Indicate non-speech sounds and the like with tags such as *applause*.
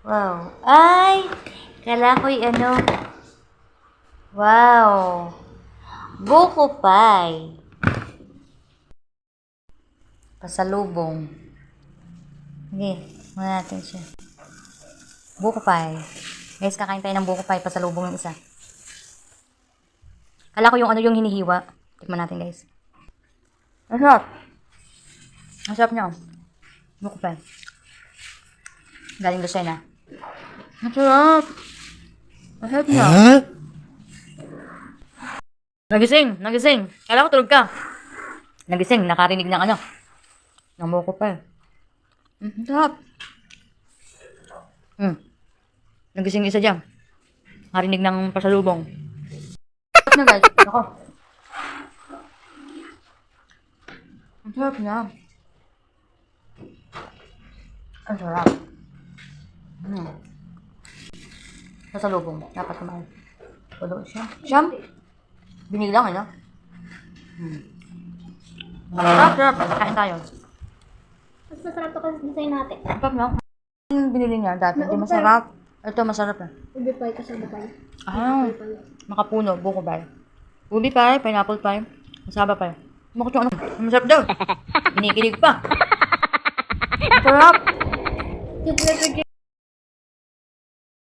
Wow. Ay! Kala ko'y ano. Wow. Buko pie. Pasalubong. Sige, muna natin siya. Buko pie. Guys, kakain tayo ng buko pie. Pasalubong yung isa. Kala ko yung ano yung hinihiwa. Tikman natin, guys. Ang sarap. Ang niya. oh. Buko pie. Galing Lucena. Ang sarap. Ang sarap niya. Nagising, nagising. Kala ko tulog ka. Nagising, nakarinig ng ano. Ng buko pie. Mm, ang sarap. Mm. Nagising isa dyan. Nakarinig ng pasalubong. Sarap na guys. Ako. Ang sarap na. Ang sarap. Mm. Pasalubong. Dapat kumain. Pulo siya. Siyam? Binilang, ano? Hmm. Sarap, sarap. Kain tayo. Mas masarap to kasi design natin. Sarap na. Yung binili niya dati, di masarap. Ito, masarap na. Ubi pie kasi ubi pie. Ah, makapuno, buko pie. Ubi pie, pineapple pie, masaba pie. Yung ano? Masarap daw. *laughs* Binikilig pa. Masarap.